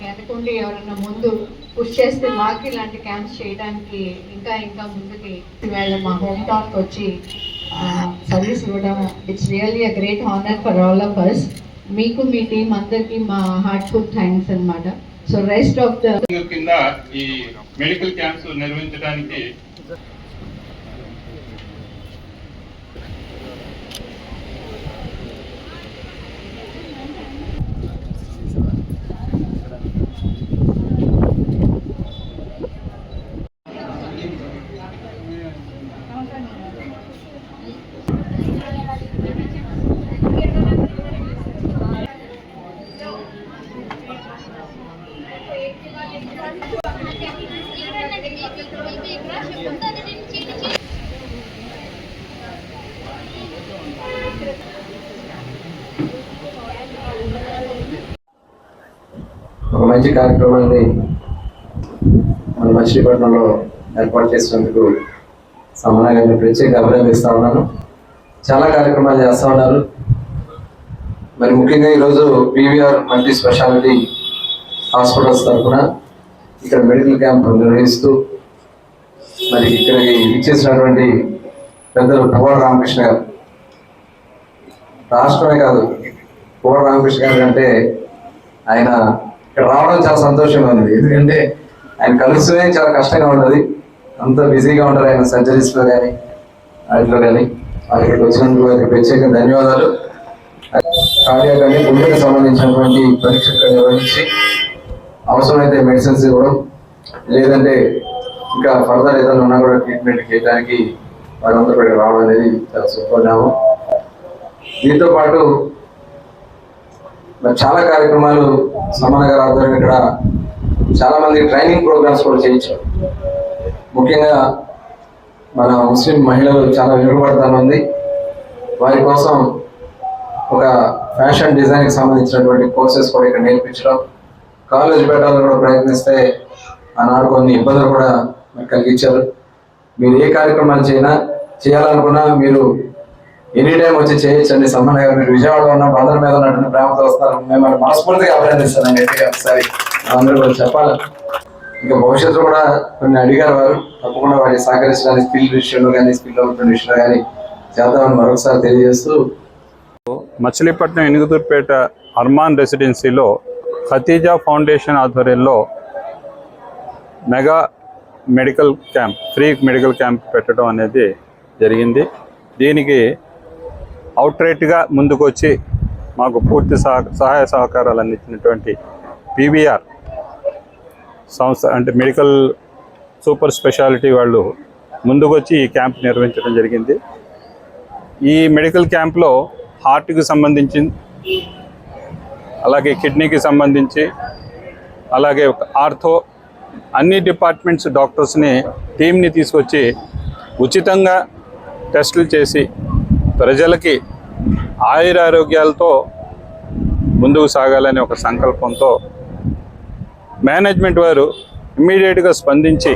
వెనకుండి ఎవరన్నా ముందు పుష్ చేస్తే మాకు ఇలాంటి క్యాంప్స్ చేయడానికి ఇంకా ఇంకా ముందుకి ఇవాళ మా హోమ్ టౌన్కి వచ్చి సర్వీస్ ఇవ్వడం it's really a great honour for all of us మీకు మీ టీం అందరికీ మా హార్ట్ఫుల్ థ్యాంక్స్ అన్నమాట. సో రెస్ట్ ఆఫ్ ద కింద ఈ మెడికల్ క్యాంప్స్ నిర్వహించడానికి ఒక మంచి కార్యక్రమాన్ని మన మచిలీపట్నంలో ఏర్పాటు చేసినందుకు సమన గారిని ప్రత్యేక అభినందిస్తూ ఉన్నాను. చాలా కార్యక్రమాలు చేస్తూ ఉన్నారు. మరి ముఖ్యంగా ఈరోజు పీవీఆర్ మల్టీ స్పెషాలిటీ హాస్పిటల్స్ తరఫున ఇక్కడ మెడికల్ క్యాంప్ నిర్వహిస్తూ మరి ఇక్కడికి ఇచ్చేసినటువంటి పెద్దలు పువ్వాడ రామకృష్ణ గారు. రాష్ట్రమే కాదు పువ్వాడ రామకృష్ణ గారు అంటే ఆయన ఇక్కడ రావడం చాలా సంతోషంగా ఉంది. ఎందుకంటే ఆయన కలుస్తూనే చాలా కష్టంగా ఉంటుంది. అంత బిజీగా ఉంటారు ఆయన సర్జరీస్లో కానీ వాటిలో కానీ అక్కడికి వచ్చినందుకు వారికి ప్రత్యేక ధన్యవాదాలు. కార్డియా కానీ గుండెకి సంబంధించినటువంటి పరీక్ష నిర్వహించి అవసరమైతే మెడిసిన్స్ ఇవ్వడం లేదంటే ఇంకా ఫర్దర్ ఏదైనా ఉన్నా కూడా ట్రీట్మెంట్ చేయడానికి వాళ్ళందరూ ఇక్కడికి రావడం అనేది చాలా శుభపరిణామం దీంతో పాటు చాలా కార్యక్రమాలు సమాన గారు ఆధ్వర్యం ఇక్కడ చాలా మంది ట్రైనింగ్ ప్రోగ్రామ్స్ కూడా చేయించారు ముఖ్యంగా మన ముస్లిం మహిళలు చాలా వెనుకబడతానుంది వారి కోసం ఒక ఫ్యాషన్ డిజైన్కి సంబంధించినటువంటి కోర్సెస్ కూడా ఇక్కడ నేర్పించడం. కాలేజ్ పెట్టాలని కూడా ప్రయత్నిస్తే ఆనాడు కొన్ని ఇబ్బందులు కూడా మరి కలిగించారు. మీరు ఏ కార్యక్రమాలు చేసినా చేయాలనుకున్నా మీరు ఎనీ టైం వచ్చి చేయొచ్చండి. సమ్మన్ గారు మీరు విజయవాడలో ఉన్న బంధువుల మీద ఉన్నటువంటి ప్రేమతో వస్తారు మిమ్మల్ని మనస్ఫూర్తిగా అభినందిస్తాను గట్టిగా ఒకసారి అందరూ కూడా చెప్పాలి. ఇంకా భవిష్యత్తులో కూడా కొన్ని అడిగారు వారు. తప్పకుండా వారిని సహకరించడానికి స్కిల్ విషయంలో కానీ స్కిల్ డెవలప్మెంట్ విషయంలో కానీ చేద్దామని మరొకసారి తెలియజేస్తూ మచిలీపట్నం ఎనుగుదూరుపేట అర్మాన్ రెసిడెన్సీలో ఖతీజా ఫౌండేషన్ ఆధ్వర్యంలో mega medical camp free medical camp పెట్టడం అనేది జరిగింది. దీనికి అవుట్రేట్గా ముందుకొచ్చి మాకు పూర్తి సహ సహాయ సహకారాలు అందించినటువంటి పీవీఆర్ సంస్థ అంటే మెడికల్ సూపర్ స్పెషాలిటీ వాళ్ళు ముందుకొచ్చి ఈ క్యాంప్ నిర్వహించడం జరిగింది. ఈ మెడికల్ క్యాంప్లో హార్ట్కి సంబంధించి అలాగే కిడ్నీకి సంబంధించి అలాగే ఆర్థో అన్ని డిపార్ట్మెంట్స్ డాక్టర్స్ని టీమ్ని తీసుకొచ్చి ఉచితంగా టెస్టులు చేసి ప్రజలకి ఆయురారోగ్యాలతో ముందుకు సాగాలనే ఒక సంకల్పంతో మేనేజ్మెంట్ వారు ఇమ్మీడియట్గా స్పందించి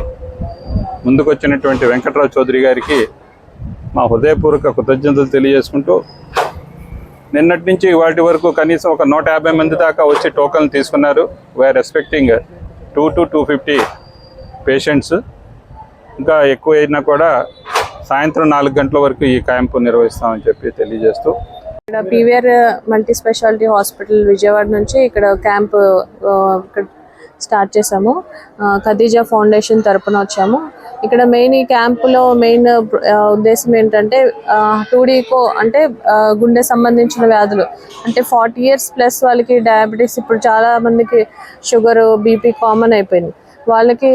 ముందుకొచ్చినటువంటి వెంకట్రావు చౌదరి గారికి మా హృదయపూర్వక కృతజ్ఞతలు తెలియజేసుకుంటూ నిన్నటి నుంచి వాటి వరకు కనీసం ఒక నూట యాభై మంది దాకా వచ్చి టోకన్లు తీసుకున్నారు. We're expecting two to two fifty patients ఇంకా ఎక్కువ అయినా కూడా సాయంత్రం నాలుగు గంటల వరకు ఈ క్యాంపు నిర్వహిస్తామని చెప్పి తెలియజేస్తూ ఇక్కడ PVR multi speciality hospital Vijayawada నుంచి ఇక్కడ క్యాంప్ ఇక్కడ స్టార్ట్ చేసాము ఖదీజా ఫౌండేషన్ తరపున వచ్చాము. ఇక్కడ మెయిన్ ఈ క్యాంపులో మెయిన్ ఉద్దేశం ఏంటంటే టూడీకో అంటే గుండె సంబంధించిన వ్యాధులు. అంటే ఫార్టీ ఇయర్స్ ప్లస్ వాళ్ళకి డయాబెటీస్ ఇప్పుడు చాలా మందికి షుగర్ బీపీ కామన్ అయిపోయింది. వాళ్ళకి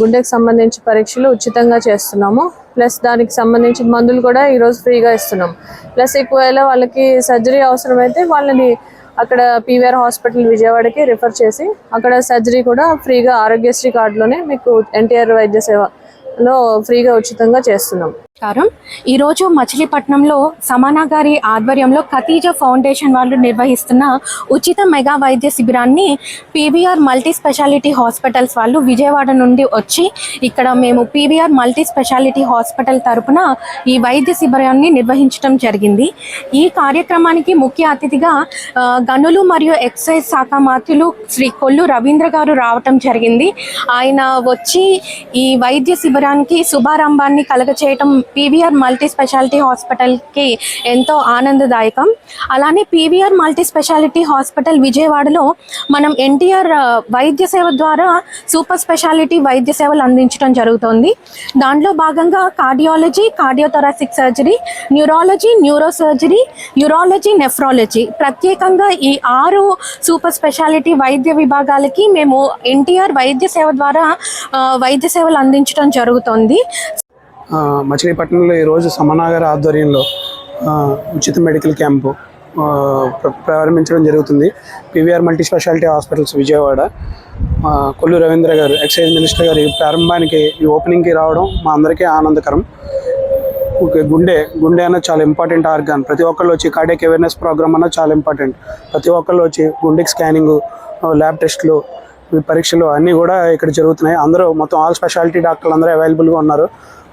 గుండెకి సంబంధించి పరీక్షలు ఉచితంగా చేస్తున్నాము. ప్లస్ దానికి సంబంధించిన మందులు కూడా ఈరోజు ఫ్రీగా ఇస్తున్నాం. ప్లస్ ఒకవేళ వాళ్ళకి సర్జరీ అవసరమైతే వాళ్ళని అక్కడ పీవీఆర్ హాస్పిటల్ విజయవాడకి రిఫర్ చేసి అక్కడ సర్జరీ కూడా ఫ్రీగా ఆరోగ్యశ్రీ కార్డులోనే మీకు ఎన్టీఆర్ వైద్య సేవలో ఫ్రీగా ఉచితంగా చేస్తున్నాం. నమస్కారం ఈరోజు మచిలీపట్నంలో సమానా గారి ఆధ్వర్యంలో ఖతీజ ఫౌండేషన్ వాళ్ళు నిర్వహిస్తున్న ఉచిత మెగా వైద్య శిబిరాన్ని పీవీఆర్ మల్టీ స్పెషాలిటీ హాస్పిటల్స్ వాళ్ళు విజయవాడ నుండి వచ్చి ఇక్కడ మేము పీవీఆర్ మల్టీ స్పెషాలిటీ హాస్పిటల్ తరపున ఈ వైద్య శిబిరాన్ని నిర్వహించడం జరిగింది. ఈ కార్యక్రమానికి ముఖ్య అతిథిగా గనులు మరియు ఎక్సైజ్ శాఖ మాతులు శ్రీ కొల్లు రవీంద్ర గారు రావటం జరిగింది. ఆయన వచ్చి ఈ వైద్య శిబిరానికి శుభారంభాన్ని కలగచేయటం పీవీఆర్ మల్టీ స్పెషాలిటీ హాస్పిటల్కి ఎంతో ఆనందదాయకం. అలానే పీవీఆర్ మల్టీ స్పెషాలిటీ హాస్పిటల్ విజయవాడలో మనం ఎన్టీఆర్ వైద్య సేవ ద్వారా సూపర్ స్పెషాలిటీ వైద్య సేవలు అందించడం జరుగుతుంది. దాంట్లో భాగంగా cardiology cardiothoracic surgery neurology neuro surgery urology nephrology. ప్రత్యేకంగా ఈ ఆరు సూపర్ స్పెషాలిటీ వైద్య విభాగాలకి మేము ఎన్టీఆర్ వైద్య సేవ ద్వారా వైద్య సేవలు అందించడం జరుగుతుంది. మచిలీపట్నంలో ఈరోజు సమనాగర్ ఆధ్వర్యంలో ఉచిత మెడికల్ క్యాంపు ప్ర- ప్రారంభించడం జరుగుతుంది. PVR multi speciality hospitals Vijayawada. Kollu Ravindra garu excise minister గారు ఈ ప్రారంభానికి ఈ ఓపెనింగ్కి రావడం మా అందరికీ ఆనందకరం. ఓకే గుండె గుండె అన్నది చాలా ఇంపార్టెంట్ ఆర్గాన్. ప్రతి ఒక్కళ్ళు వచ్చి కార్డియక్ అవేర్నెస్ ప్రోగ్రామ్ అన్నది చాలా ఇంపార్టెంట్. ప్రతి ఒక్కళ్ళు వచ్చి గుండెకి స్కానింగ్ ల్యాబ్ టెస్ట్లు పరీక్షలు అన్నీ కూడా ఇక్కడ జరుగుతున్నాయి. అందరూ మొత్తం ఆల్ స్పెషాలిటీ డాక్టర్లు అందరూ అవైలబుల్గా ఉన్నారు.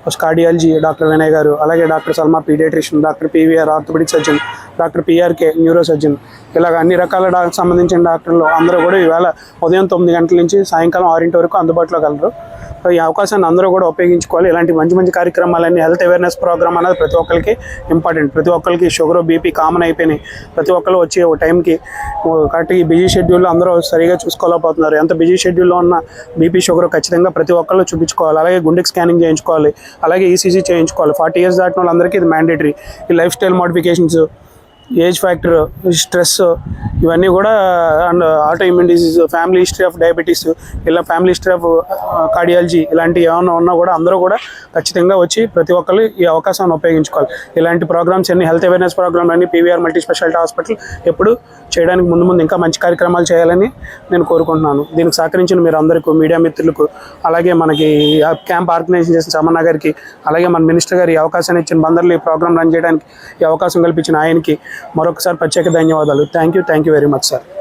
First cardiology doctor Vinay garu అలాగే doctor Salma paediatrician doctor PVR orthopaedic surgeon doctor PRK neuro surgeon ఇలాగ అన్ని రకాల సంబంధించిన డాక్టర్లు అందరూ కూడా ఈవేళ ఉదయం తొమ్మిది గంటల నుంచి సాయంకాలం ఆరింటి వరకు అందుబాటులో కలరు ఈ అవకాశాన్ని అందరూ కూడా ఉపయోగించుకోవాలి. ఇలాంటి మంచి మంచి కార్యక్రమాలన్నీ హెల్త్ అవేర్నెస్ ప్రోగ్రామ్ అనేది ప్రతి ఒక్కరికి ఇంపార్టెంట్. ప్రతి ఒక్కరికి షుగర్ బీపీ కామన్ అయిపోయినాయి. ప్రతి ఒక్కరు వచ్చి ఒక టైంకి కరెక్ట్గా ఈ బిజీ షెడ్యూల్లో అందరూ సరిగా చూసుకోలేకపోతున్నారు. ఎంత బిజీ షెడ్యూల్లో ఉన్న బీపీ షుగర్ ఖచ్చితంగా ప్రతి ఒక్కళ్ళు చూపించుకోవాలి. అలాగే గుండెకి స్కానింగ్ చేయించుకోవాలి. అలాగే ఈసీజీ చేయించుకోవాలి. ఫార్టీ ఇయర్స్ దాటిన వాళ్ళందరికీ ఇది మ్యాండేటరీ. ఈ lifestyle modifications age factor stress ఇవన్నీ కూడా and auto immune disease family history of diabetes ఇలా ఫ్యామిలీ హిస్టరీ ఆఫ్ కార్డియాలజీ ఇలాంటి ఏమైనా ఉన్నా కూడా అందరూ కూడా ఖచ్చితంగా వచ్చి ప్రతి ఒక్కరు ఈ అవకాశాన్ని ఉపయోగించుకోవాలి. ఇలాంటి ప్రోగ్రామ్స్ అన్ని హెల్త్ అవేర్నెస్ ప్రోగ్రామ్ అన్ని పీవీఆర్ మల్టీ స్పెషాలిటీ హాస్పిటల్ ఎప్పుడు చేయడానికి ముందు ముందు ఇంకా మంచి కార్యక్రమాలు చేయాలని నేను కోరుకుంటున్నాను. దీనికి సహకరించిన మీరు అందరికీ మీడియా మిత్రులకు అలాగే మనకి క్యాంప్ ఆర్గనైజేషన్ చేసిన సమన్న గారికి అలాగే మన మినిస్టర్ గారు ఈ అవకాశాన్ని ఇచ్చిన బందర్లు ఈ ప్రోగ్రామ్ రన్ చేయడానికి ఈ అవకాశం కల్పించిన ఆయనకి మరొకసారి ప్రత్యేక ధన్యవాదాలు. Thank you thank you very much sir